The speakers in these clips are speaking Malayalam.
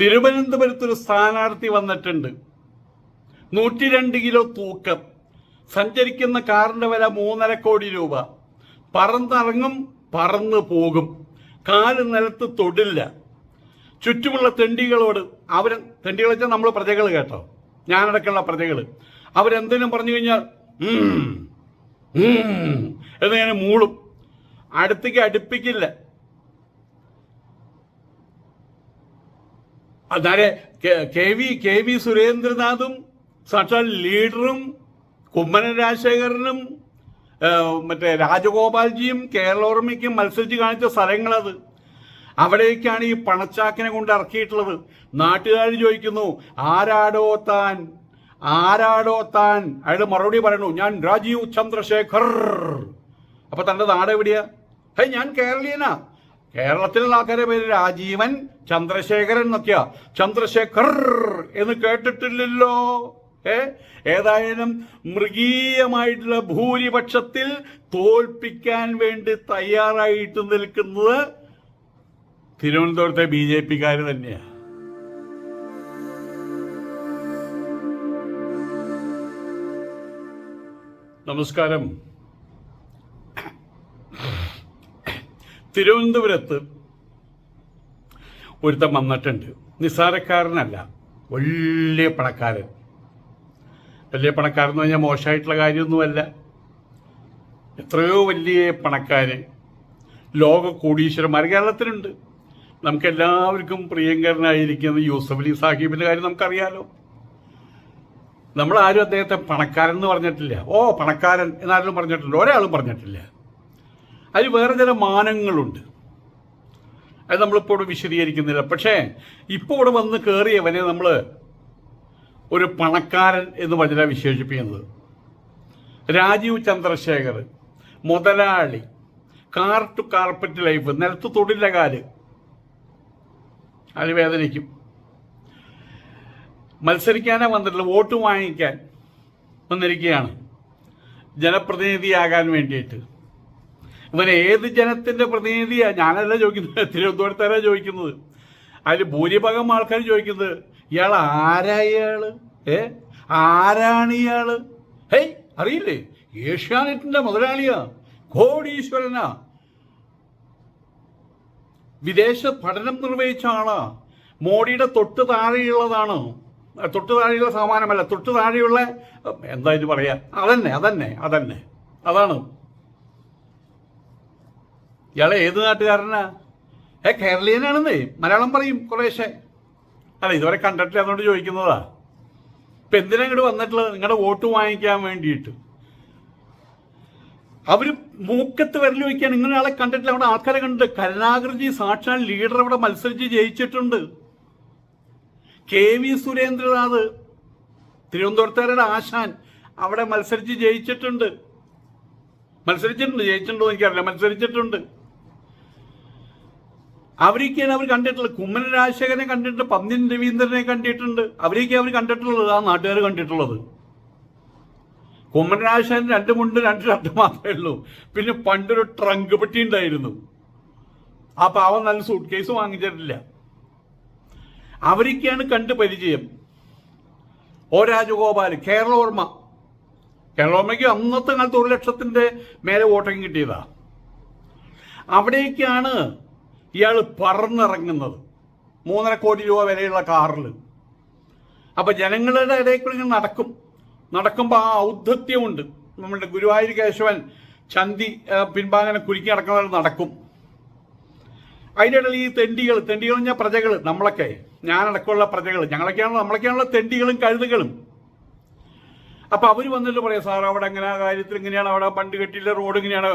തിരുവനന്തപുരത്തൊരു സ്ഥാനാർത്ഥി വന്നിട്ടുണ്ട്. നൂറ്റി രണ്ട് കിലോ തൂക്കം. സഞ്ചരിക്കുന്ന കാറിന്റെ വില മൂന്നര കോടി രൂപ. പറന്നിറങ്ങും പറന്ന് പോകും. കാൽ നിലത്ത് തൊടില്ല. ചുറ്റുമുള്ള തെണ്ടികളോട് അവർ തെണ്ടികൾ വെച്ചാൽ നമ്മൾ പ്രജകൾ കേട്ടോ. ഞാനടക്കമുള്ള പ്രജകൾ അവരെന്തെങ്കിലും പറഞ്ഞു കഴിഞ്ഞാൽ എന്നിങ്ങനെ ഉം" എന്ന് ഞാൻ മൂളും. അടുത്തേക്ക് അടുപ്പിക്കില്ല. അതാരെ? കെ- വി കെ വി സുരേന്ദ്രനാഥും സാക്ഷാൽ ലീഡറും കുമ്മനം രാജശേഖരനും മറ്റേ രാജഗോപാൽജിയും കേരളോർമ്മയ്ക്കും മത്സരിച്ച് കാണിച്ച സ്ഥലങ്ങളത്. അവിടേക്കാണ് ഈ പണച്ചാക്കിനെ കൊണ്ട് ഇറക്കിയിട്ടുള്ളത്. നാട്ടുകാർ ചോദിക്കുന്നു ആരാടോ താൻ? ആരാടോ താൻ? അയാൾ മറുപടി പറയണു ഞാൻ രാജീവ് ചന്ദ്രശേഖർ. അപ്പൊ തന്റെ നാട് എവിടെയാ ഹേ ഞാൻ കേരളീയനാ. കേരളത്തിലുള്ള ആൾക്കാരെ പേര് രാജീവൻ ചന്ദ്രശേഖരൻ എന്നൊക്കെയാ. ചന്ദ്രശേഖർ എന്ന് കേട്ടിട്ടില്ലല്ലോ. ഏ? ഏതായാലും മൃഗീയമായിട്ടുള്ള ഭൂരിപക്ഷത്തിൽ തോൽപ്പിക്കാൻ വേണ്ടി തയ്യാറായിട്ട് നിൽക്കുന്നത് തിരുവനന്തപുരത്തെ ബി ജെ പിക്കാർ തന്നെയാ. നമസ്കാരം. തിരുവനന്തപുരത്ത് ഒരുത്തൻ വന്നിട്ടുണ്ട്. നിസ്സാരക്കാരനല്ല. വലിയ പണക്കാരൻ. വലിയ പണക്കാരൻ എന്ന് പറഞ്ഞാൽ മോശമായിട്ടുള്ള കാര്യമൊന്നുമല്ല. എത്രയോ വലിയ പണക്കാര് ലോക കോടീശ്വരന്മാർ കേരളത്തിലുണ്ട്. നമുക്ക് എല്ലാവർക്കും പ്രിയങ്കരനായിരിക്കുന്ന യൂസഫ് അലി സാഹിബിന്റെ കാര്യം നമുക്കറിയാലോ. നമ്മൾ ആരും അദ്ദേഹത്തെ പണക്കാരൻ എന്ന് പറഞ്ഞിട്ടില്ല. ഓ പണക്കാരൻ എന്നാരും പറഞ്ഞിട്ടില്ല. ഒരാളും പറഞ്ഞിട്ടില്ല. അതിൽ വേറെ ചില മാനങ്ങളുണ്ട്. അത് നമ്മളിപ്പോൾ ഇവിടെ വിശദീകരിക്കുന്നില്ല. പക്ഷേ ഇപ്പോൾ ഇവിടെ വന്ന് കയറിയവനെ നമ്മൾ ഒരു പണക്കാരൻ എന്ന് വളരെ വിശേഷിപ്പിക്കുന്നത്. രാജീവ് ചന്ദ്രശേഖർ മുതലാളി കാർ ടു കാർപ്പറ്റ് ലൈഫ് നിലത്ത് തൊടില്ല കാൽ. അതിന് വേദനിക്കും. മത്സരിക്കാനാ വന്നിട്ടില്ല വോട്ട് വാങ്ങിക്കാൻ വന്നിരിക്കുകയാണ്. ജനപ്രതിനിധിയാകാൻ വേണ്ടിയിട്ട്. ഇവൻ ഏത് ജനത്തിന്റെ പ്രതിനിധിയാ? ഞാനല്ല ചോദിക്കുന്നത്. തിരുവനന്തപുരത്തല്ല ചോദിക്കുന്നത്. അതിൽ ഭൂരിഭാഗം ആൾക്കാർ ചോദിക്കുന്നത് ഇയാൾ ആരാ ഇയാൾ ഏ? ആരാണ് ഇയാൾ? ഹേയ് അറിയില്ലേ? ഏഷ്യാനെറ്റിന്റെ മുതലാളിയാ. കോടീശ്വരനാ. വിദേശ പഠനം നിർവഹിച്ച ആളാ. മോഡിയുടെ തൊട്ട് താഴെയുള്ളതാണ്. തൊട്ട് താഴെയുള്ള സമാനമല്ല തൊട്ട് താഴെയുള്ള എന്താ ഇത് പറയാ? അതന്നെ അതന്നെ അതന്നെ. അതാണ്. ഇയാളെ ഏത് നാട്ടുകാരനാ? ഏ കേരളീയനാണെന്നേ. മലയാളം പറയും കുറേശ്ശെ. അല്ല ഇതുവരെ കണ്ടിട്ടില്ല അതുകൊണ്ട് ചോദിക്കുന്നതാ. ഇപ്പൊ എന്തിനാ ഇങ്ങോട്ട് വന്നിട്ടുള്ളത്? നിങ്ങളുടെ വോട്ട് വാങ്ങിക്കാൻ വേണ്ടിയിട്ട്. അവർ മൂക്കത്ത് വരൽ വയ്ക്കാൻ ഇങ്ങനെ ആളെ കണ്ടിട്ടില്ല. അവിടെ ആൾക്കാരെ കണ്ടിട്ട് കരുണാകർജി സാക്ഷാൽ ലീഡർ അവിടെ മത്സരിച്ച് ജയിച്ചിട്ടുണ്ട്. കെ വി സുരേന്ദ്രനാഥ് തിരുവനന്തപുരത്തുകാരുടെ ആശാൻ അവിടെ മത്സരിച്ച് ജയിച്ചിട്ടുണ്ട്. മത്സരിച്ചിട്ടുണ്ട്. ജയിച്ചിട്ടുണ്ടോ എനിക്കറിയില്ല. മത്സരിച്ചിട്ടുണ്ട്. അവരൊക്കെയാണ് അവർ കണ്ടിട്ടുള്ളത്. കുമ്മന രാജശേഖരനെ കണ്ടിട്ടുണ്ട് പന്ന്യൻ രവീന്ദ്രനെ കണ്ടിട്ടുണ്ട്. അവരെയൊക്കെ അവർ കണ്ടിട്ടുള്ളത് ആ നാട്ടുകാർ കണ്ടിട്ടുള്ളത്. കുമ്മന രാജശേഖരൻ രണ്ട് മുണ്ട് രണ്ട് ഷർട്ട് മാത്രമേ ഉള്ളൂ. പിന്നെ പണ്ടൊരു ട്രങ്ക് പെട്ടി ഉണ്ടായിരുന്നു. ആ പാവം നല്ല സൂട്ട് കേസ് വാങ്ങിച്ചിട്ടില്ല. അവരൊക്കെയാണ് കണ്ട് പരിചയം. ഓ രാജഗോപാൽ കേരളവർമ്മ കേരളവർമ്മയ്ക്ക് അന്നത്തെ കാലത്ത് ഒരു ലക്ഷത്തിന്റെ മേലെ വോട്ടിങ് കിട്ടിയതാ. അവിടേക്കാണ് ഇയാൾ പറന്നിറങ്ങുന്നത്. മൂന്നര കോടി രൂപ വിലയുള്ള കാറിൽ. അപ്പൊ ജനങ്ങളുടെ ഇടയിൽ ഇങ്ങനെ നടക്കും. നടക്കുമ്പോൾ ആ ഔദ്ധത്യമുണ്ട്. നമ്മുടെ ഗുരുവായൂർ കേശവൻ ചന്തി പിൻഭാഗനെ കുരുക്കി നടക്കുന്നവർ നടക്കും. അതിന്റെ ഇടയിൽ ഈ തെണ്ടികൾ തെണ്ടികൾ പറഞ്ഞാൽ പ്രജകൾ നമ്മളൊക്കെ. ഞാനടക്കമുള്ള പ്രജകൾ. ഞങ്ങളൊക്കെയാണ് നമ്മളൊക്കെയാണല്ലോ തെണ്ടികളും കഴുതുകളും. അപ്പൊ അവർ വന്നിട്ട് പറയാം സാർ അവിടെ എങ്ങനെ ആ കാര്യത്തിൽ ഇങ്ങനെയാണ് അവിടെ പണ്ട് കെട്ടിയില്ല റോഡ് ഇങ്ങനെയാണ്.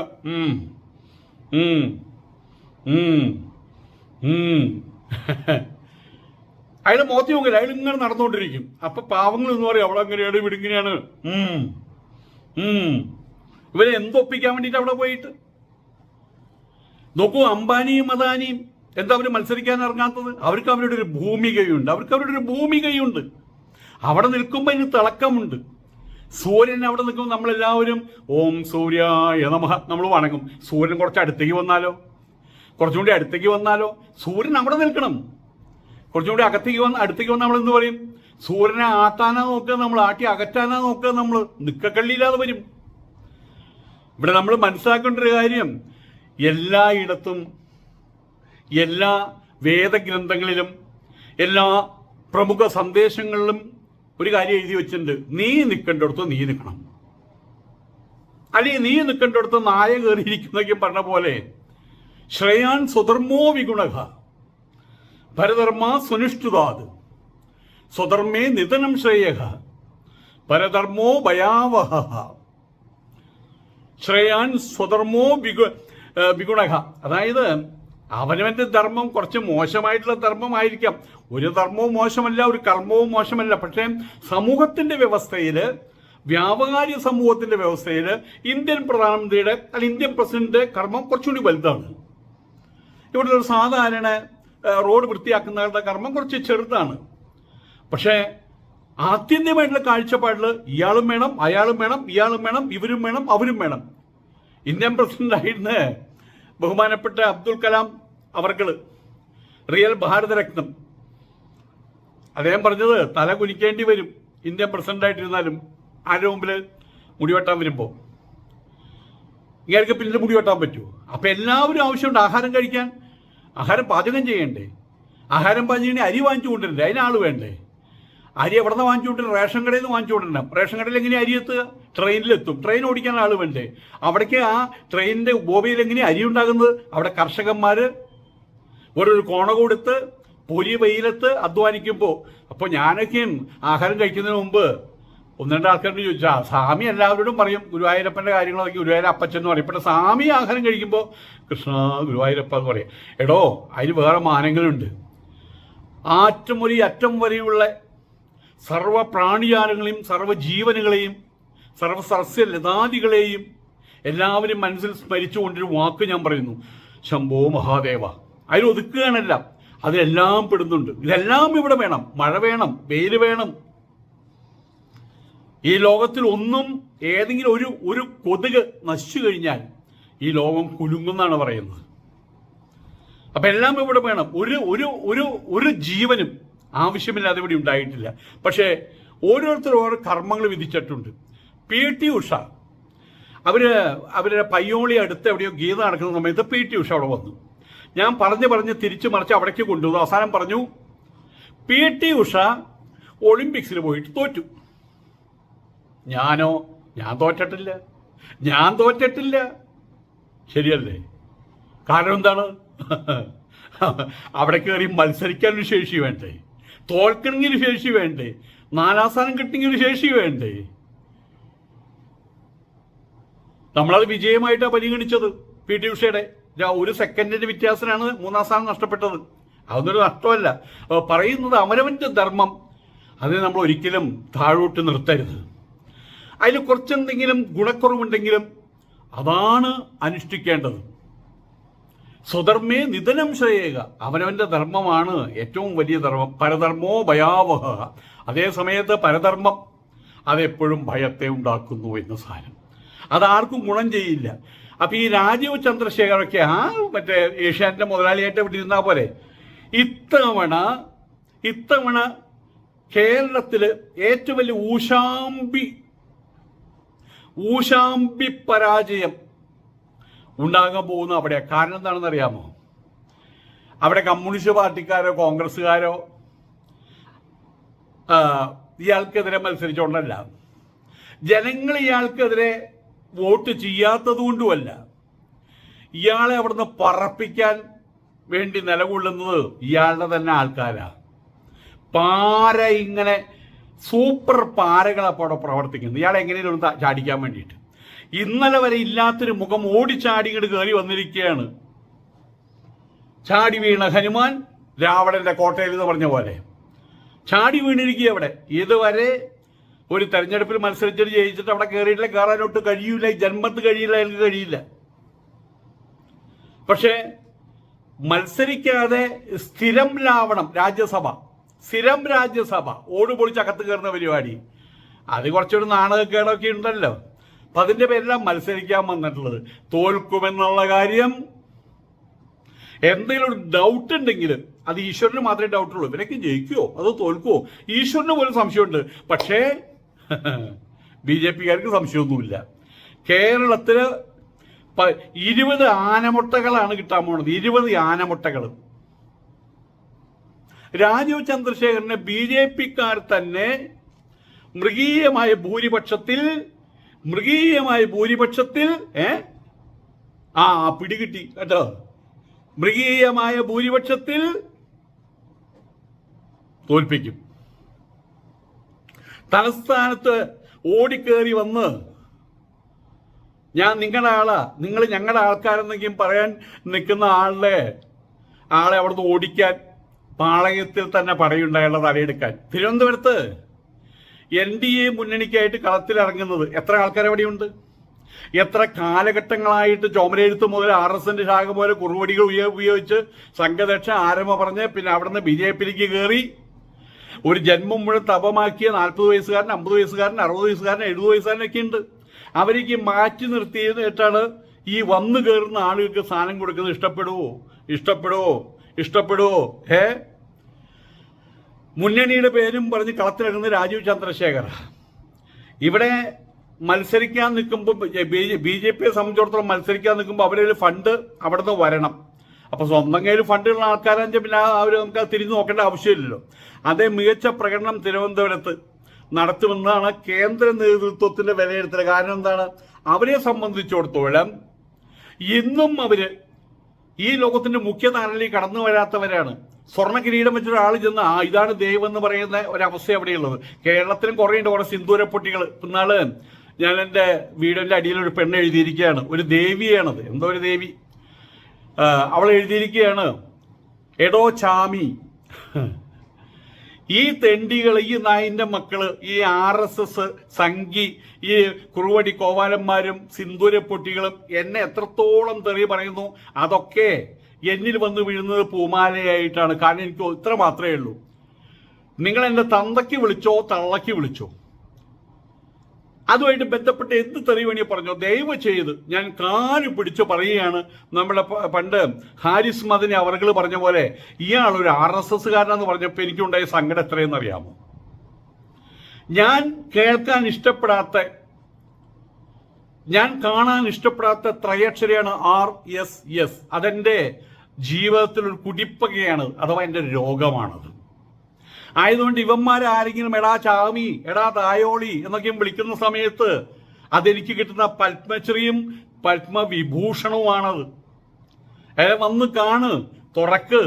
അയാൾ മോത്തി നോക്കില്ല അയാൾ ഇങ്ങനെ നടന്നുകൊണ്ടിരിക്കും. അപ്പൊ പാവങ്ങൾ എന്ന് പറയും അവിടെ എങ്ങനെയാണ് ഇവിടെ ഇങ്ങനെയാണ്. ഉം. ഉം. ഇവരെ എന്തൊപ്പിക്കാൻ വേണ്ടിട്ട് അവിടെ പോയിട്ട്? നോക്കൂ അംബാനിയും അദാനിയും എന്താ അവർ മത്സരിക്കാൻ ഇറങ്ങാത്തത്? അവർക്ക് അവരുടെ ഒരു ഭൂമികയുണ്ട്. അവർക്ക് അവരുടെ ഒരു ഭൂമികയുണ്ട്. അവിടെ നിൽക്കുമ്പോൾ അതിന് തിളക്കമുണ്ട്. സൂര്യൻ അവിടെ നിൽക്കുമ്പോൾ നമ്മളെല്ലാവരും ഓം സൂര്യായ നമഃ നമ്മൾ വണങ്ങും. സൂര്യൻ കുറച്ച് അടുത്തേക്ക് വന്നാലോ? കുറച്ചും കൂടി അടുത്തേക്ക് വന്നാലോ? സൂര്യൻ അവിടെ നിൽക്കണം. കുറച്ചും കൂടി അകത്തേക്ക് വന്ന് അടുത്തേക്ക് വന്ന് നമ്മൾ എന്ത് പറയും? സൂര്യനെ ആട്ടാനാ നോക്കുക നമ്മൾ ആട്ടി അകറ്റാനാ നോക്കുക നമ്മൾ നിക്കക്കള്ളിയില്ലാതെ വരും. ഇവിടെ നമ്മൾ മനസ്സിലാക്കേണ്ട ഒരു കാര്യം എല്ലായിടത്തും എല്ലാ വേദഗ്രന്ഥങ്ങളിലും എല്ലാ പ്രമുഖ സന്ദേശങ്ങളിലും ഒരു കാര്യം എഴുതി വെച്ചിട്ടുണ്ട്. നീ നിൽക്കേണ്ടടുത്ത് നീ നിൽക്കണം. അല്ലെങ്കിൽ നീ നിൽക്കേണ്ടടുത്ത് നായ കയറിയിരിക്കുന്നൊക്കെ പറഞ്ഞ പോലെ ശ്രേയാൻ സ്വധർമ്മോ വിഗുണക. പരധർമ്മ സുനിഷ്ഠുതാത്. സ്വധർമ്മേ നിധനം ശ്രേയ പരധർമ്മോ ഭയാവഹ ശ്രേയാൻ സ്വധർമ്മോ വിഗു വിഗുണക. അതായത് അവനവന്റെ ധർമ്മം കുറച്ച് മോശമായിട്ടുള്ള ധർമ്മമായിരിക്കാം. ഒരു ധർമ്മവും മോശമല്ല ഒരു കർമ്മവും മോശമല്ല. പക്ഷേ സമൂഹത്തിന്റെ വ്യവസ്ഥയിൽ വ്യാപകാരി സമൂഹത്തിന്റെ വ്യവസ്ഥയിൽ ഇന്ത്യൻ പ്രധാനമന്ത്രിയുടെ അല്ലെങ്കിൽ ഇന്ത്യൻ പ്രസിഡന്റ് കർമ്മം കുറച്ചുകൂടി വലുതാണ്. ഇവിടെ ഒരു സാധാരണ റോഡ് വൃത്തിയാക്കുന്നവരുടെ കർമ്മം കുറച്ച് ചെറുതാണ്. പക്ഷേ ആത്യന്തികമായിട്ടുള്ള കാഴ്ചപ്പാടിൽ ഇയാളും വേണം അയാളും വേണം ഇയാളും വേണം ഇവരും വേണം അവരും വേണം. ഇന്ത്യൻ പ്രസിഡന്റ് ആയിരുന്ന ബഹുമാനപ്പെട്ട അബ്ദുൽ കലാം അവർക്ക് റിയൽ ഭാരതരത്നം അദ്ദേഹം പറഞ്ഞത് തല കുനിക്കേണ്ടി വരും ഇന്ത്യൻ പ്രസിഡന്റ് ആയിട്ടിരുന്നാലും ആരുടെ മുമ്പിൽ മുടിവെട്ടാൻ വരുമ്പോൾ ഇയാൾക്ക് പിന്നെ മുടിവെട്ടാൻ പറ്റുമോ? അപ്പം എല്ലാവരും ആവശ്യമുണ്ട് ആഹാരം കഴിക്കാൻ. ആഹാരം പാചകം ചെയ്യണ്ടേ? ആഹാരം പാചകം അരി വാങ്ങിച്ചു കൊണ്ടിരണ്ടേ അതിനാൾ വേണ്ടേ? അരി എവിടെ നിന്ന് വാങ്ങിച്ചു കൊണ്ടിരുന്നത് റേഷൻ കടയിൽ നിന്ന് വാങ്ങിച്ചു കൊണ്ടിരണം റേഷൻ കടയിൽ എങ്ങനെ അരി എത്തുക? ട്രെയിനിലെത്തും. ട്രെയിൻ ഓടിക്കാൻ ആൾ വേണ്ടേ? അവിടേക്ക് ആ ട്രെയിനിന്റെ ബോബിയിൽ എങ്ങനെ അരി ഉണ്ടാകുന്നത്? അവിടെ കർഷകന്മാർ ഓരോരു കോണ കൊടുത്ത് പൊരി വെയിലത്ത് അധ്വാനിക്കുമ്പോൾ അപ്പോൾ ഞാനൊക്കെയും ആഹാരം കഴിക്കുന്നതിന് മുമ്പ് ഒന്ന് രണ്ട് ആൾക്കാരോട് ചോദിച്ചാ സ്വാമി എല്ലാവരോടും പറയും ഗുരുവായൂരപ്പന്റെ കാര്യങ്ങളൊക്കെ ഗുരുവായൂർ അപ്പച്ചൻ എന്ന് പറയും. പക്ഷേ സ്വാമി ആഹാരം കഴിക്കുമ്പോൾ കൃഷ്ണ ഗുരുവായൂരപ്പ എന്ന് പറയും. എടോ അതിന് വേറെ മാനങ്ങളുണ്ട്. ആറ്റം മുതൽ അറ്റം വരെയുള്ള സർവ പ്രാണിജാലങ്ങളെയും സർവ ജീവനുകളെയും സർവ സസ്യലതാദികളെയും എല്ലാവരും മനസ്സിൽ സ്മരിച്ചുകൊണ്ടൊരു വാക്ക് ഞാൻ പറയുന്നു. ശംഭോ മഹാദേവ. അതിൽ ഒതുക്കുകയാണെല്ലാം അതിലെല്ലാം പെടുന്നുണ്ട്. ഇതെല്ലാം ഇവിടെ വേണം. മഴ വേണം. വെയിൽ വേണം. ഈ ലോകത്തിൽ ഒന്നും ഏതെങ്കിലും ഒരു ഒരു കൊതുക് നശിച്ചു കഴിഞ്ഞാൽ ഈ ലോകം കുലുങ്ങുന്നാണ് പറയുന്നത്. അപ്പൊ എല്ലാം ഇവിടെ വേണം. ഒരു ഒരു ഒരു ഒരു ജീവനും ആവശ്യമില്ലാതെ ഇവിടെ ഉണ്ടായിട്ടില്ല. പക്ഷേ ഓരോരുത്തരും ഓരോ കർമ്മങ്ങൾ വിധിച്ചിട്ടുണ്ട്. പി. ടി. ഉഷ. അവർ അവരുടെ പയ്യോളി അടുത്ത് എവിടെയോ ഗീത നടക്കുന്ന സമയത്ത് പി. ടി. ഉഷ അവിടെ വന്നു. ഞാൻ പറഞ്ഞ് പറഞ്ഞ് തിരിച്ചു മറിച്ച് അവിടേക്ക് കൊണ്ടുവന്നു. അവസാനം പറഞ്ഞു പി. ടി. ഉഷ ഒളിമ്പിക്സിൽ പോയിട്ട് തോറ്റു. ഞാനോ? ഞാൻ തോറ്റിട്ടില്ല. ഞാൻ തോറ്റിട്ടില്ല. ശരിയല്ലേ? കാരണം എന്താണ്? അവിടെ കയറി മത്സരിക്കാനൊരു ശേഷി വേണ്ടേ? തോൽക്കണമെങ്കിൽ ശേഷി വേണ്ടേ? നാലാം സ്ഥാനം കിട്ടണമെങ്കിൽ ശേഷി വേണ്ടേ? നമ്മളത് വിജയമായിട്ടാണ് പരിഗണിച്ചത് പി ടി ഉഷയുടെ. ഒരു സെക്കൻഡിന്റെ വ്യത്യാസത്തിനാണ് മൂന്നാം സ്ഥാനം നഷ്ടപ്പെട്ടത്. അതൊന്നൊരു നഷ്ടമല്ല. പറയുന്നത് അമരവന്റെ ധർമ്മം. അതിനെ നമ്മൾ ഒരിക്കലും താഴോട്ട് നിർത്തരുത്. അതിൽ കുറച്ചെന്തെങ്കിലും ഗുണക്കുറവുണ്ടെങ്കിലും അതാണ് അനുഷ്ഠിക്കേണ്ടത്. സ്വധർമ്മേ നിധനം ശ്രേയുക. അവനവന്റെ ധർമ്മമാണ് ഏറ്റവും വലിയ ധർമ്മം. പരധർമ്മോ ഭയാവഹ. അതേ സമയത്ത് പരധർമ്മം അതെപ്പോഴും ഭയത്തെ ഉണ്ടാക്കുന്നു എന്ന സാധനം അതാർക്കും ഗുണം ചെയ്യില്ല. അപ്പൊ ഈ രാജീവ് ചന്ദ്രശേഖരൊക്കെ ആ മറ്റേ ഏഷ്യാനെറ്റിന്റെ മുതലാളിയായിട്ട് വിട്ടിരുന്നാൽ പോലെ ഇത്തവണ ഇത്തവണ കേരളത്തിൽ ഏറ്റവും വലിയ ഊശാമ്പി ഊശാമ്പി പരാജയം ഉണ്ടാകാൻ പോകുന്ന അവിടെ കാരണം എന്താണെന്ന് അറിയാമോ? അവിടെ കമ്മ്യൂണിസ്റ്റ് പാർട്ടിക്കാരോ കോൺഗ്രസ്സുകാരോ ഇയാൾക്കെതിരെ മത്സരിച്ചുകൊണ്ടല്ല ജനങ്ങൾ ഇയാൾക്കെതിരെ വോട്ട് ചെയ്യാത്തത് കൊണ്ടുമല്ല ഇയാളെ അവിടുന്ന് പറപ്പിക്കാൻ വേണ്ടി നിലകൊള്ളുന്നത് ഇയാളുടെ തന്നെ ആൾക്കാരാ. പാര ഇങ്ങനെ സൂപ്പർ പാരകളപ്പോൾ അവിടെ പ്രവർത്തിക്കുന്നത്. ഇയാൾ എങ്ങനെയും ചാടിക്കാൻ വേണ്ടിയിട്ട്. ഇന്നലെ വരെ ഇല്ലാത്തൊരു മുഖം ഓടിച്ചാടി ഇങ്ങോട്ട് കയറി വന്നിരിക്കുകയാണ് ചാടി വീണ ഹനുമാൻ രാവണന്റെ കോട്ടയിൽ എന്ന് പറഞ്ഞ പോലെ. ചാടി വീണിരിക്കുക അവിടെ. ഇതുവരെ ഒരു തെരഞ്ഞെടുപ്പിൽ മത്സരിച്ചിട്ട് ജയിച്ചിട്ട് അവിടെ കയറിയിട്ടില്ല കയറാനൊട്ട് കഴിയൂല. ഈ ജന്മത്ത് കഴിയില്ല എനിക്ക് കഴിയില്ല. പക്ഷേ മത്സരിക്കാതെ സ്ഥിരം ലാവണം രാജ്യസഭ. സ്ഥിരം രാജ്യസഭ. ഓട് പൊളിച്ച് അകത്ത് കയറുന്ന പരിപാടി. അത് കുറച്ചൊരു നാണകക്കേടൊക്കെ ഉണ്ടല്ലോ. അപ്പൊ അതിന്റെ പേരിലാണ് മത്സരിക്കാൻ വന്നിട്ടുള്ളത്. തോൽക്കുമെന്നുള്ള കാര്യം എന്തെങ്കിലും ഒരു ഡൗട്ട് ഉണ്ടെങ്കിൽ അത് ഈശ്വരന് മാത്രമേ ഡൗട്ടുള്ളൂ ഇവരൊക്കെ ജയിക്കുമോ അത് തോൽക്കുമോ ഈശ്വരന് പോലും സംശയമുണ്ട്. പക്ഷേ ബി ജെ പിക്കാർക്ക് സംശയമൊന്നുമില്ല. കേരളത്തിൽ പ- ഇരുപത് ആനമുട്ടകളാണ് കിട്ടാൻ പോണത്. ഇരുപത് ആനമുട്ടകൾ രാജീവ് ചന്ദ്രശേഖരനെ ബി ജെ പിക്കാർ തന്നെ മൃഗീയമായ ഭൂരിപക്ഷത്തിൽ മൃഗീയമായ ഭൂരിപക്ഷത്തിൽ ഏ? ആ പിടികിട്ടി കേട്ടോ. മൃഗീയമായ ഭൂരിപക്ഷത്തിൽ തോൽപ്പിക്കും. തലസ്ഥാനത്ത് ഓടിക്കേറി വന്ന് ഞാൻ നിങ്ങളുടെ ആളാ നിങ്ങൾ ഞങ്ങളുടെ ആൾക്കാരെന്നെങ്കിലും പറയാൻ നിൽക്കുന്ന ആളുടെ ആളെ അവിടുന്ന് ഓടിക്കാൻ പാളയത്തിൽ തന്നെ പറയുണ്ടായുള്ള തലയെടുക്കാൻ. തിരുവനന്തപുരത്ത് എൻ ഡി എ മുന്നണിക്കായിട്ട് കളത്തിലിറങ്ങുന്നത് എത്ര ആൾക്കാർ അവിടെയുണ്ട്? എത്ര കാലഘട്ടങ്ങളായിട്ട് ചുമരെഴുത്ത് മുതൽ ആർ എസ് എന്റെ ശാഖ പോലെ കുറുവടികൾ ഉപയോഗിച്ച് സംഘദക്ഷ ആരംഭ പറഞ്ഞ് പിന്നെ അവിടുന്ന് ബി ജെ പിയിലേക്ക് കയറി ഒരു ജന്മം മുഴുവൻ തപമാക്കിയ നാൽപ്പത് വയസ്സുകാരൻ അമ്പത് വയസ്സുകാരൻ അറുപത് വയസ്സുകാരൻ എഴുപത് വയസ്സുകാരനൊക്കെ ഉണ്ട്. അവരേക്ക് മാറ്റി നിർത്തിയതായിട്ടാണ് ഈ വന്നു കയറുന്ന ആളുകൾക്ക് സ്ഥാനം കൊടുക്കുന്നത്. ഇഷ്ടപ്പെടുവോ? ഇഷ്ടപ്പെടുവോ? ഇഷ്ടപ്പെടുവോ ഏ മുന്നണിയുടെ പേരും പറഞ്ഞ് കളത്തിലിറങ്ങുന്ന രാജീവ് ചന്ദ്രശേഖർ ഇവിടെ മത്സരിക്കാൻ നിൽക്കുമ്പോൾ ബി ജെ പിയെ സംബന്ധിച്ചിടത്തോളം മത്സരിക്കാൻ നിൽക്കുമ്പോൾ അവരൊരു ഫണ്ട് അവിടെ നിന്ന് വരണം. അപ്പോൾ സ്വന്തം കയ്യിൽ ഫണ്ടുള്ള ആൾക്കാരാണെങ്കിൽ പിന്നെ അവർ നമുക്ക് തിരിഞ്ഞു നോക്കേണ്ട ആവശ്യമില്ലല്ലോ. അതേ മികച്ച പ്രകടനം തിരുവനന്തപുരത്ത് നടത്തുമെന്നാണ് കേന്ദ്ര നേതൃത്വത്തിന്റെ വിലയിരുത്തൽ കാരണം എന്താണ്? അവരെ സംബന്ധിച്ചിടത്തോളം ഇന്നും അവർ ഈ ലോകത്തിന്റെ മുഖ്യധാരയിലേക്ക് കടന്നു വരാത്തവരാണ്. സ്വർണ കിരീടം വെച്ചൊരു ആൾ ചെന്ന് ആ ഇതാണ് ദൈവം എന്ന് പറയുന്ന ഒരവസ്ഥ അവിടെയുള്ളത് കേരളത്തിലും കുറേ ഉണ്ട് കുറെ സിന്ദൂര പൊട്ടികൾ ഇന്നാൾ ഞാൻ എന്റെ വീടിന്റെ അടിയിൽ ഒരു പെണ്ണ് എഴുതിയിരിക്കുകയാണ്. ഒരു ദേവിയാണത്. എന്തോ ഒരു ദേവി. അവൾ എഴുതിയിരിക്കുകയാണ് എടോ ചാമി. ഈ തെണ്ടികൾ ഈ നായിന്റെ മക്കൾ ഈ ആർ എസ് എസ് സംഘി ഈ കുറുവടി കോവാലന്മാരും സിന്ദൂര പൊട്ടികളും എന്നെ എത്രത്തോളം തെറി പറയുന്നു അതൊക്കെ എന്നിൽ വന്ന് വീഴുന്നത് പൂമാലയായിട്ടാണ്. കാരണം എനിക്ക് ഇത്ര മാത്രമേ ഉള്ളൂ. നിങ്ങൾ എന്റെ തന്തയ്ക്ക് വിളിച്ചോ തള്ളയ്ക്ക് വിളിച്ചോ? അതുമായിട്ട് ബന്ധപ്പെട്ട് എന്ത് തെറി വേണി പറഞ്ഞോ? ദയവ് ചെയ്ത് ഞാൻ കാൽ പിടിച്ച് പറയുകയാണ്. നമ്മുടെ പണ്ട് ഹാരിസ് മദിനെ അവർകൾ പറഞ്ഞ പോലെ ഇയാൾ ഒരു ആർ എസ് എസ് കാരനെന്ന് പറഞ്ഞപ്പോൾ എനിക്കുണ്ടായ സങ്കടം എത്രയെന്ന് അറിയാമോ ഞാൻ കേൾക്കാൻ ഇഷ്ടപ്പെടാത്ത ഞാൻ കാണാൻ ഇഷ്ടപ്പെടാത്ത ത്രയക്ഷരയാണ് ആർ എസ് എസ്. അതെന്റെ ജീവിതത്തിൽ ഒരു കുടിപ്പകയാണ് അഥവാ എന്റെ രോഗമാണത്. ആയതുകൊണ്ട് ഇവന്മാരെ ആരെങ്കിലും എടാ ചാമി എടാ തായോളി എന്നൊക്കെയും വിളിക്കുന്ന സമയത്ത് അതെനിക്ക് കിട്ടുന്ന പത്മശ്രീയും പത്മവിഭൂഷണവുമാണത്. ഏ വന്ന് കാണ് തുറക്ക്.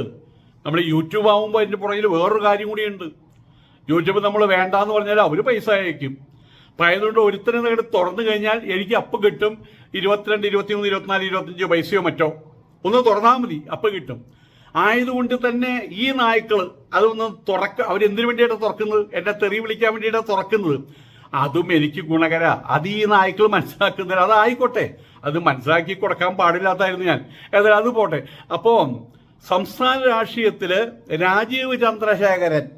നമ്മൾ യൂട്യൂബ് ആകുമ്പോൾ അതിന്റെ പുറകിൽ വേറൊരു കാര്യം കൂടിയുണ്ട്. യൂട്യൂബ് നമ്മൾ വേണ്ടാന്ന് പറഞ്ഞാൽ അവർ പൈസ അയക്കും. അപ്പം ആയതുകൊണ്ട് ഒരുത്തരം നേടി തുറന്നു കഴിഞ്ഞാൽ എനിക്ക് അപ്പം കിട്ടും. ഇരുപത്തിരണ്ട് ഇരുപത്തിമൂന്ന് ഇരുപത്തിനാല് ഇരുപത്തഞ്ച് പൈസയോ മറ്റോ. ഒന്ന് തുറന്നാൽ മതി അപ്പം കിട്ടും. ആയതുകൊണ്ട് തന്നെ ഈ നായ്ക്കൾ അതൊന്ന് തുറക്ക അവരെന്തിനു വേണ്ടിയിട്ടാണ് തുറക്കുന്നത്? എന്നെ തെറി വിളിക്കാൻ വേണ്ടിയിട്ടാണ് തുറക്കുന്നത്? അതും എനിക്ക് ഗുണകര. അത് ഈ നായ്ക്കൾ മനസ്സിലാക്കുന്നില്ല അതായിക്കോട്ടെ. അത് മനസ്സിലാക്കി കൊടുക്കാൻ പാടില്ലാത്തായിരുന്നു ഞാൻ. ഏതായാലും അത് പോട്ടെ. അപ്പോൾ സംസ്ഥാന രാഷ്ട്രീയത്തിൽ രാജീവ് ചന്ദ്രശേഖരൻ.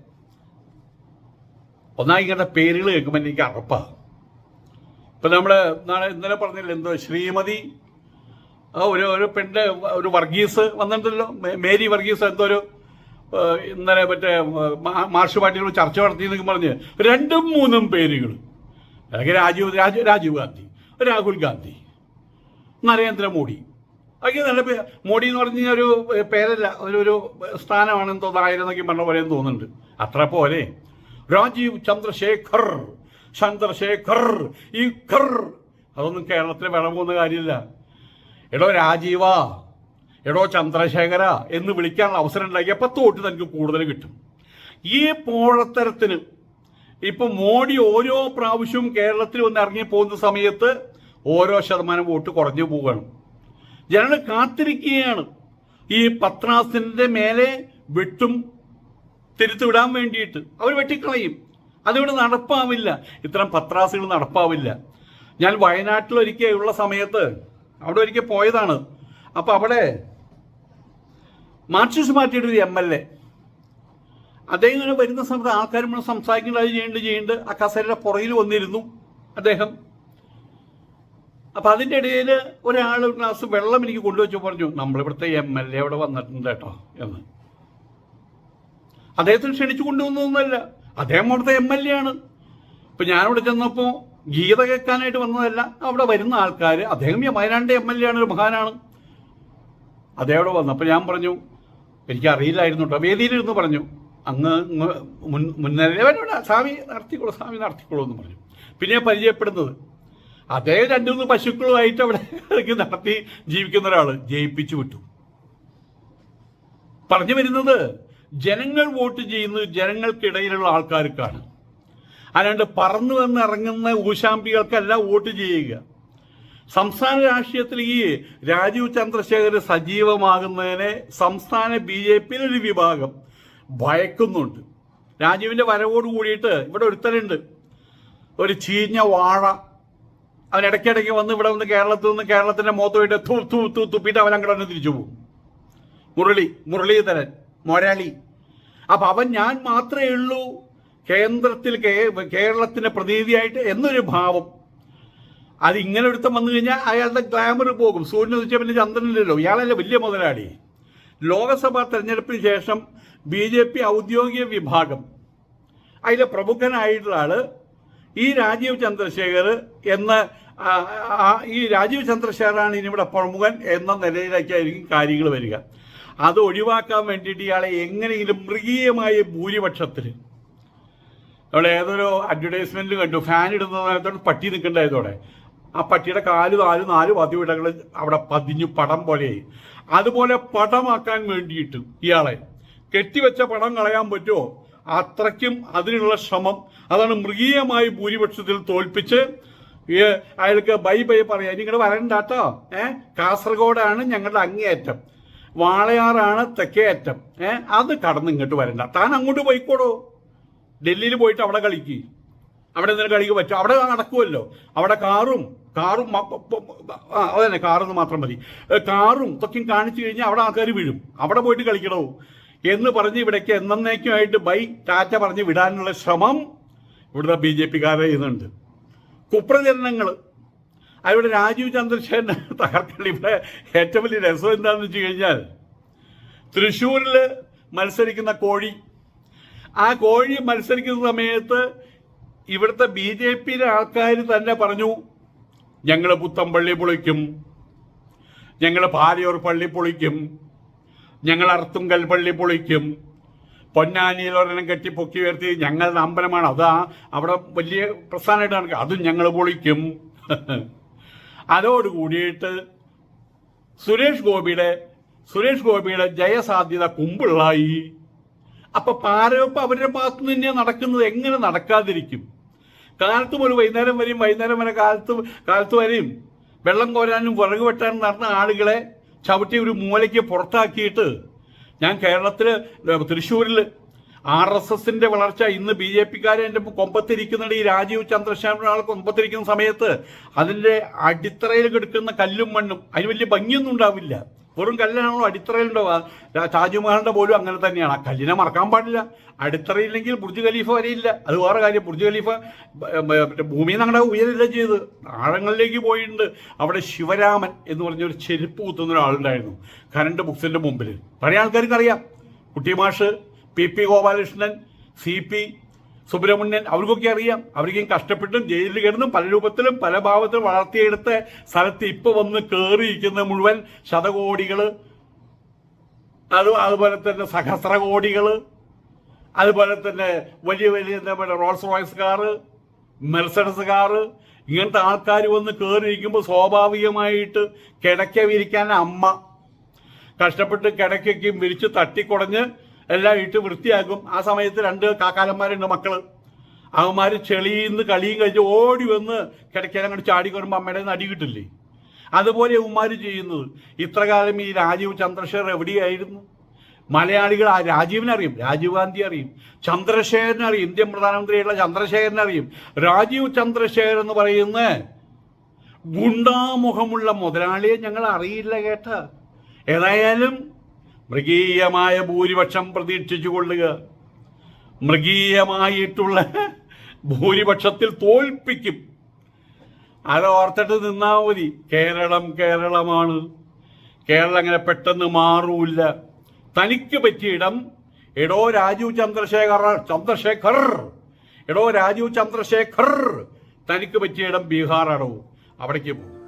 ഒന്നായി ഇങ്ങനത്തെ പേരുകൾ കേൾക്കുമ്പോൾ എനിക്ക് അറപ്പാ. ഇപ്പൊ നമ്മൾ നാളെ ഇന്നലെ പറഞ്ഞില്ല എന്തോ ശ്രീമതി ഒരു ഒരു പെണ്ണ് ഒരു വർഗീസ് വന്നിട്ടുണ്ടല്ലോ. മേരി വർഗീസ് എന്തോ ഒരു ഇന്നലെ മറ്റേ മാർഷ് പാർട്ടിയോട് ചർച്ച നടത്തി എന്നൊക്കെ പറഞ്ഞ് രണ്ടും മൂന്നും പേരുകൾ അല്ലെങ്കിൽ രാജീവ് രാജീവ് രാജീവ് ഗാന്ധി രാഹുൽ ഗാന്ധി നരേന്ദ്രമോദി അതൊക്കെ നല്ല മോഡി എന്ന് പറഞ്ഞു കഴിഞ്ഞാൽ ഒരു പേരല്ല ഒരു ഒരു സ്ഥാനമാണെന്ന് തോന്നായിരുന്നൊക്കെ പറഞ്ഞ പോലെ തോന്നുന്നുണ്ട്. അത്ര പോലെ. രാജീവ് ചന്ദ്രശേഖർ ചന്ദ്രശേഖർ ഈ ഖർ. അതൊന്നും കേരളത്തിൽ വേണം പോകുന്ന കാര്യമില്ല. എടോ രാജീവ എടോ ചന്ദ്രശേഖര എന്ന് വിളിക്കാനുള്ള അവസരം ഉണ്ടാക്കി പത്ത് തോട്ട് തനിക്ക് കൂടുതൽ കിട്ടും. ഈ പോഴത്തരത്തിന് ഇപ്പൊ മോഡി ഓരോ പ്രാവശ്യവും കേരളത്തിൽ വന്ന് ഇറങ്ങി പോകുന്ന സമയത്ത് ഓരോ ശതമാനം വോട്ട് കുറഞ്ഞു പോവുകയാണ്. ജനങ്ങൾ കാത്തിരിക്കുകയാണ്. ഈ പത്രാസിന്റെ മേലെ വെട്ടും തിരുത്തുവിടാൻ വേണ്ടിയിട്ട്. അവർ വെട്ടിക്കളയും. അതിവിടെ നടപ്പാവില്ല. ഇത്തരം പത്രാസുകൾ നടപ്പാവില്ല. ഞാൻ വയനാട്ടിൽ ഒരിക്കൽ സമയത്ത് അവിടെ ഒരിക്കൽ പോയതാണ്. അപ്പൊ അവിടെ മാർക്സിസ്റ്റ് പാർട്ടിയുടെ ഒരു എം എൽ എ. അദ്ദേഹം ഇങ്ങനെ വരുന്ന സമയത്ത് ആൾക്കാർ നമ്മൾ സംസാരിക്കേണ്ടത് ചെയ്യേണ്ടത് ചെയ്യേണ്ടത് ആ കസേരയുടെ പുറകിൽ വന്നിരുന്നു അദ്ദേഹം. അപ്പൊ അതിന്റെ ഇടയിൽ ഒരാൾ ഒരു ഗ്ലാസ് വെള്ളം എനിക്ക് കൊണ്ടുവച്ച് പറഞ്ഞു നമ്മളിവിടുത്തെ എം എൽ എ അവിടെ വന്നിട്ടുണ്ട് കേട്ടോ എന്ന്. അദ്ദേഹത്തിന് ക്ഷണിച്ചു കൊണ്ടുവന്നൊന്നുമല്ല അദ്ദേഹം അവിടുത്തെ എം എൽ എ ആണ്. ഇപ്പൊ ഞാനിവിടെ ചെന്നപ്പോൾ ഗീത കേൾക്കാനായിട്ട് വന്നതല്ല. അവിടെ വരുന്ന ആൾക്കാർ അദ്ദേഹം ഈ വയനാടിന്റെ എം എൽ എ ആണ് ഒരു മഹാനാണ്. അദ്ദേഹം അവിടെ വന്നു. അപ്പോൾ ഞാൻ പറഞ്ഞു എനിക്ക് അറിയില്ലായിരുന്നു കേട്ടോ. വേദിയിലിരുന്ന് പറഞ്ഞു. അങ്ങ് മുൻ മുൻ മുന്നേറവനോട് സ്വാമി നടത്തിക്കോളൂ സ്വാമി നടത്തിക്കോളൂ എന്ന് പറഞ്ഞു. പിന്നെ പരിചയപ്പെടുന്നത്. അദ്ദേഹം രണ്ടു മൂന്ന് പശുക്കളുമായിട്ട് അവിടെ നടത്തി ജീവിക്കുന്ന ഒരാൾ ജയിപ്പിച്ചു വിട്ടു. പറഞ്ഞു വരുന്നത് ജനങ്ങൾ വോട്ട് ചെയ്യുന്നത് ജനങ്ങൾക്കിടയിലുള്ള ആൾക്കാർക്കാണ്. അല്ലാണ്ട് പറന്നു വന്ന് ഇറങ്ങുന്ന ഊശാമ്പികൾക്കല്ല വോട്ട് ചെയ്യുക. സംസ്ഥാന രാഷ്ട്രീയത്തിൽ ഈ രാജീവ് ചന്ദ്രശേഖർ സജീവമാകുന്നതിനെ സംസ്ഥാന ബി ജെ പിയിലെ ഒരു വിഭാഗം ഭയക്കുന്നുണ്ട്. രാജീവിന്റെ വരവോട് കൂടിയിട്ട് ഇവിടെ ഒരുത്തരുണ്ട്. ഒരു ചീഞ്ഞ വാഴ. അവൻ ഇടയ്ക്കിടയ്ക്ക് വന്ന് ഇവിടെ വന്ന് കേരളത്തിൽ നിന്ന് കേരളത്തിന്റെ മുഖത്തുമായിട്ട് തു തു തു തുപ്പിയിട്ട് അവൻ തന്നെ തിരിച്ചു പോകും. മുരളി മുരളീധരൻ മൊരാളി. അപ്പൊ അവൻ ഞാൻ മാത്രമേ ഉള്ളൂ കേന്ദ്രത്തിൽ കേരളത്തിന്റെ പ്രതിനിധിയായിട്ട് എന്നൊരു ഭാവം. അത് ഇങ്ങനെ ഒരുത്തം വന്നു കഴിഞ്ഞാൽ അയാളുടെ ഗ്ലാമർ പോകും. സൂര്യൻ ഉദിച്ച പിന്നെ ചന്ദ്രനില്ലല്ലോ. ഇയാളല്ലേ വലിയ മുതലാളി. ലോക്സഭാ തെരഞ്ഞെടുപ്പിന് ശേഷം ബി ജെ പി ഔദ്യോഗിക വിഭാഗം. അതിലെ പ്രമുഖനായിട്ടുള്ള ആൾ ഈ രാജീവ് ചന്ദ്രശേഖർ എന്ന ഈ രാജീവ് ചന്ദ്രശേഖറാണ് ഇനി ഇവിടെ പ്രമുഖൻ എന്ന നിലയിലേക്കായിരിക്കും കാര്യങ്ങൾ വരിക. അത് ഒഴിവാക്കാൻ വേണ്ടിയിട്ട് ഇയാളെ എങ്ങനെയെങ്കിലും മൃഗീയമായ ഭൂരിപക്ഷത്തിൽ അവിടെ ഏതൊരു അഡ്വർടൈസ്മെന്റിൽ കണ്ടു. ഫാൻ ഇടുന്ന നേരത്തോട് പട്ടി നിൽക്കണ്ടായതോടെ ആ പട്ടിയുടെ കാൽ നാല് നാല് പതിവിടകൾ അവിടെ പതിഞ്ഞു പടം പോലെയായി. അതുപോലെ പടമാക്കാൻ വേണ്ടിയിട്ട് ഇയാളെ കെട്ടിവെച്ച പടം കളയാൻ പറ്റുമോ? അത്രയ്ക്കും അതിനുള്ള ശ്രമം. അതാണ് മൃഗീയമായി ഭൂരിപക്ഷത്തിൽ തോൽപ്പിച്ച് അയാൾക്ക് ബൈ ബൈ പറയാം. നിങ്ങളുടെ വരണ്ട കേട്ടോ ഏഹ് കാസർഗോഡാണ് ഞങ്ങളുടെ അങ്ങേയറ്റം. വാളയാറാണ് തെക്കേയറ്റം. ഏഹ് അത് കടന്ന് ഇങ്ങോട്ട് വരണ്ട. താൻ അങ്ങോട്ട് പോയിക്കോടോ ഡൽഹിയിൽ പോയിട്ട് അവിടെ കളിക്ക്. അവിടെ എന്തെങ്കിലും കളിക്ക് പറ്റും. അവിടെ നടക്കുമല്ലോ അവിടെ കാറും കാറും അതന്നെ കാറെന്ന് മാത്രം മതി. കാറും ഇതൊക്കെയും കാണിച്ചു കഴിഞ്ഞാൽ അവിടെ ആൾക്കാർ വീഴും. അവിടെ പോയിട്ട് കളിക്കണോ? എന്ന് പറഞ്ഞ് ഇവിടേക്ക് എന്നേക്കുമായിട്ട് ബൈ ടാറ്റ പറഞ്ഞ് വിടാനുള്ള ശ്രമം ഇവിടുത്തെ ബി ജെ പിക്കാരെ ചെയ്യുന്നുണ്ട്. കുപ്രചരണങ്ങൾ അവിടെ രാജീവ് ചന്ദ്രശേഖരൻ തകർക്കൽ ഇവിടെ ഏറ്റവും വലിയ രസം എന്താണെന്ന് വെച്ച് കഴിഞ്ഞാൽ തൃശ്ശൂരിൽ മത്സരിക്കുന്ന കോഴി ആ കോഴി മത്സരിക്കുന്ന സമയത്ത് ഇവിടുത്തെ ബി ജെ പിയിലെ ആൾക്കാർ തന്നെ പറഞ്ഞു ഞങ്ങൾ പുത്തമ്പള്ളി പൊളിക്കും. ഞങ്ങൾ ഭാര്യയൂർ പള്ളി പൊളിക്കും. ഞങ്ങൾ അർത്തുങ്കൽ പള്ളി പൊളിക്കും. പൊന്നാനിയിൽ ഒരെണ്ണം കെട്ടി പൊക്കി ഉയർത്തി ഞങ്ങളുടെ അമ്പലമാണ്. അതാ അവിടെ വലിയ പ്രസ്ഥാനമായിട്ട് നടക്കുക. അതും ഞങ്ങൾ പൊളിക്കും. അതോട് കൂടിയിട്ട് സുരേഷ് ഗോപിയുടെ സുരേഷ് ഗോപിയുടെ ജയസാധ്യത കുമ്പിള്ളായി. അപ്പൊ പാരവപ്പ് അവരുടെ ഭാഗത്ത് തന്നെയാണ് നടക്കുന്നത്. എങ്ങനെ നടക്കാതിരിക്കും? കാലത്തും ഒരു വൈകുന്നേരം വരെയും വൈകുന്നേരം വരെ കാലത്ത് കാലത്ത് വരെയും വെള്ളം കോരാനും വിറക് വെട്ടാനും നടന്ന ആളുകളെ ചവിട്ടി ഒരു മൂലയ്ക്ക് പുറത്താക്കിയിട്ട് ഞാൻ കേരളത്തിൽ തൃശ്ശൂരിൽ ആർ എസ് എസിന്റെ വളർച്ച ഇന്ന് ബി ജെ പിക്കാരെ എന്റെ കൊമ്പത്തിരിക്കുന്നുണ്ട്. ഈ രാജീവ് ചന്ദ്രശേഖരൻ ആൾ കൊമ്പത്തിരിക്കുന്ന സമയത്ത് അതിന്റെ അടിത്തറയിൽ കിടക്കുന്ന കല്ലും മണ്ണും അതിന് വലിയ ഭംഗിയൊന്നും ഉണ്ടാവില്ല. വെറും കല്ലിനാണോ അടിത്തറയിലുണ്ടോ? താജ്മഹലിന്റെ പോലും അങ്ങനെ തന്നെയാണ്. ആ കല്ലിനെ മറക്കാൻ പാടില്ല. അടിത്തറയില്ലെങ്കിൽ ബുർജ് ഖലീഫ വരെയില്ല അത് വേറെ കാര്യം. ബുർജ് ഖലീഫ മറ്റേ ഭൂമിയിൽ നിന്ന് ഉയരില്ല ചെയ്ത് ആഴങ്ങളിലേക്ക് പോയിട്ടുണ്ട്. അവിടെ ശിവരാമൻ എന്ന് പറഞ്ഞ ഒരു ചെരുപ്പ് കുത്തുന്ന ഒരാളുണ്ടായിരുന്നു. കരണ്ട് ബുക്സിന്റെ മുമ്പിൽ പല ആൾക്കാർക്ക് അറിയാം Kuttimash P P Gopalakrishnan C P Subramanian അവർക്കൊക്കെ അറിയാം. അവർക്കും കഷ്ടപ്പെട്ടും ജയിലിൽ കിടന്നും പല രൂപത്തിലും പല ഭാവത്തിലും വളർത്തിയെടുത്ത സ്ഥലത്ത് ഇപ്പൊ വന്ന് കയറിയിരിക്കുന്ന മുഴുവൻ ശതകോടികൾ അത് അതുപോലെ തന്നെ സഹസ്രകോടികൾ അതുപോലെ തന്നെ വലിയ വലിയ എന്താ Rolls Royce car Mercedes car ഇങ്ങനത്തെ ആൾക്കാർ വന്ന് കയറിയിരിക്കുമ്പോൾ സ്വാഭാവികമായിട്ട് കിടക്ക വിരിക്കാൻ അമ്മ. കഷ്ടപ്പെട്ട് കിടക്കയ്ക്കും വിരിച്ച് തട്ടിക്കുടഞ്ഞ് എല്ലാം ഇട്ട് വൃത്തിയാക്കും. ആ സമയത്ത് രണ്ട് കാക്കാലന്മാരുണ്ട് മക്കൾ. അവന്മാർ ചെളിയിന്ന് കളിയും കഴിച്ച് ഓടി വന്ന് കിടക്കാൻ ചാടി കയറുമ്പോൾ അമ്മയുടെ നടി കിട്ടില്ലേ? അതുപോലെ ഉമ്മാർ ചെയ്യുന്നത്. ഇത്രകാലം ഈ രാജീവ് ചന്ദ്രശേഖർ എവിടെയായിരുന്നു? മലയാളികൾ ആ രാജീവിനെ അറിയും രാജീവ് ഗാന്ധി അറിയും ചന്ദ്രശേഖരനെ അറിയും ഇന്ത്യൻ പ്രധാനമന്ത്രിയായിട്ടുള്ള ചന്ദ്രശേഖരനെ അറിയും. രാജീവ് ചന്ദ്രശേഖർ എന്ന് പറയുന്ന ഗുണ്ടാമുഖമുള്ള മുതലാളിയെ ഞങ്ങൾ അറിയില്ല കേട്ട. ഏതായാലും മൃഗീയമായ ഭൂരിപക്ഷം പ്രതീക്ഷിച്ചു കൊള്ളുക മൃഗീയമായിട്ടുള്ള ഭൂരിപക്ഷത്തിൽ തോൽപ്പിക്കും. അത് ഓർത്തിട്ട് നിന്നാൽ മതി. കേരളം കേരളമാണ്. കേരളം അങ്ങനെ പെട്ടെന്ന് മാറൂല്ല. തനിക്ക് പറ്റിയ ഇടം എടോ രാജു ചന്ദ്രശേഖർ ചന്ദ്രശേഖർ. എടോ രാജു ചന്ദ്രശേഖർ. തനിക്ക് പറ്റിയ ഇടം ബീഹാറാണോ? അവിടേക്ക് പോകും